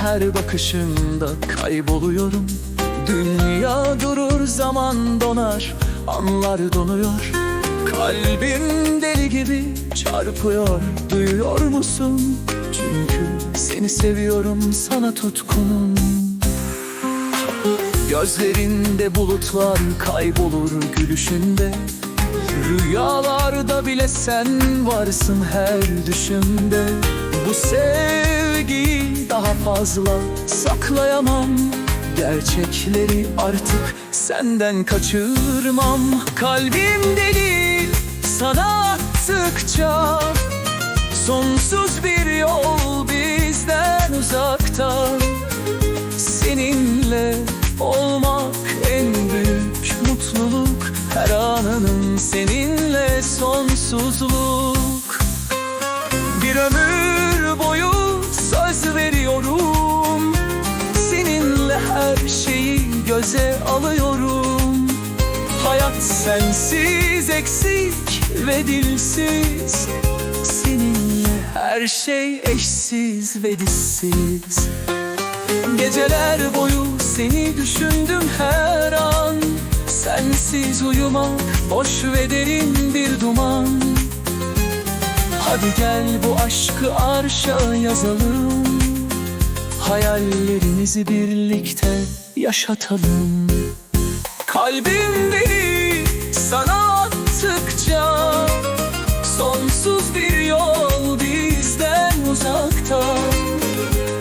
Her bakışında kayboluyorum. Dünya durur zaman donar Anlar donuyor. Kalbim deli gibi çarpıyor Duyuyor musun? Çünkü seni seviyorum sana tutkunum. Gözlerinde bulutlar kaybolur gülüşünde. Rüyalarda bile sen varsın her düşümde. Bu sevgiyi daha fazla saklayamam. Gerçekleri artık senden kaçırmam. Kalbim deli sana attıkça Sonsuz bir yol bizden uzakta. Seninle olmak en büyük mutluluk. Her anının seninle sonsuzluk. Bir ömür göze alıyorum. Hayat sensiz eksik ve dilsiz. Seninle her şey eşsiz ve dişsiz Geceler boyu seni düşündüm her an. Sensiz uyumak boş ve derin bir duman. Hadi gel bu aşkı arşa yazalım. Hayallerimizi birlikte yaşatalım. Kalbim beni sana attıkça Sonsuz bir yol bizden uzakta.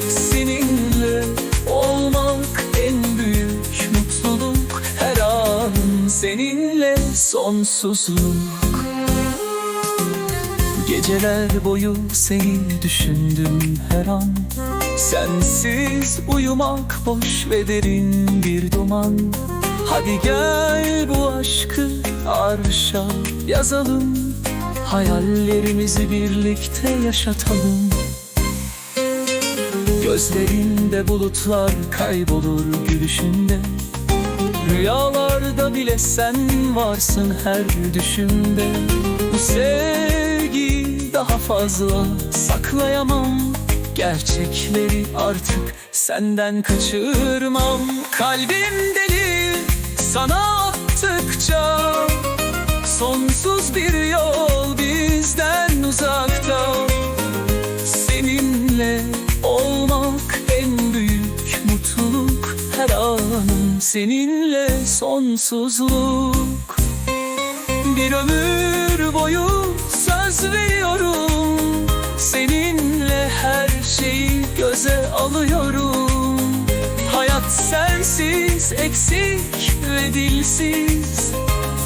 Seninle olmak en büyük mutluluk. Her an seninle sonsuzluk Geceler boyu seni düşündüm her an. Sensiz uyumak boş ve derin bir duman. Hadi gel bu aşkı arşa yazalım. Hayallerimizi birlikte yaşatalım. Gözlerinde bulutlar kaybolur gülüşünde. Rüyalarda bile sen varsın her düşümde. Bu sevgi daha fazla saklayamam? Gerçekleri artık senden kaçırmam. Kalbim deli sana attıkça Sonsuz bir yol bizden uzakta. Seninle olmak en büyük mutluluk Her anım seninle sonsuzluk. Bir ömür boyu söz veriyorum Seninle her şeyi göze alıyorum. Hayat sensiz eksik ve dilsiz.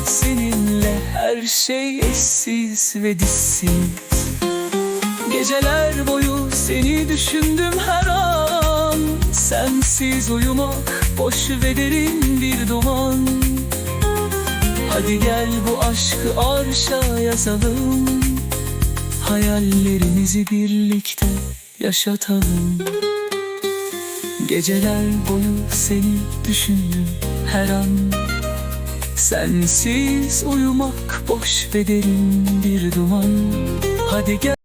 Seninle her şey eşsiz ve dişsiz Geceler boyu seni düşündüm her an. Sensiz uyumak boş ve derin bir duman Hadi gel bu aşkı arşa yazalım Hayallerimizi birlikte yaşatalım. Geceler boyu seni düşündüm her an. Sensiz uyumak boş ve derin bir duman. Hadi gel